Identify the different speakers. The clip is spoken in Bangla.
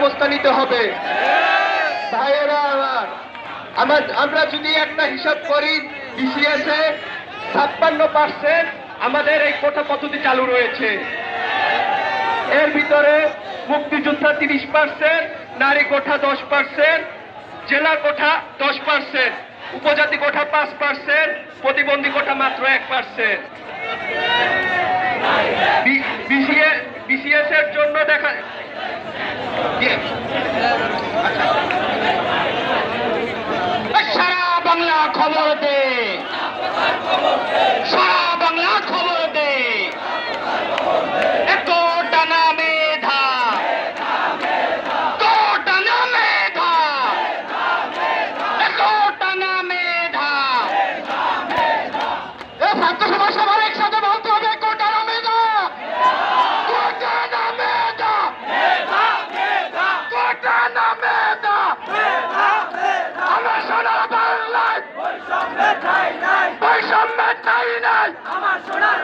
Speaker 1: ব্যবস্থা নিতে হবে। আমার যদি একটা হিসাব করি বিসিএস ছাপ্পান্ন পার্সেন্ট আমাদের এই কোটা পদ্ধতি চালু রয়েছে। এর ভিতরে মুক্তিযোদ্ধা তিরিশ পার্সেন্ট নারী কোঠা দশ পার্সেন্ট জেলা কোঠা দশ পার্সেন্ট উপজাতি কোঠা পাঁচ পার্সেন্ট প্রতিবন্ধী কোঠা মাত্র এক পার্সেন্ট বিসিএস এর জন্য দেখা
Speaker 2: সারা বাংলা খবর দে। সারা বাংলা খবর দে। এত টানা মেধা। তো টানা মেধা। এত টানা মেধা। এ ছাত্র সমাজ সবার একসাথে বলতে হবে কোটানা মেধা। কোটানা মেধা। কোটানা মেধা। আমার সোনার নাই।
Speaker 3: আমার সোনার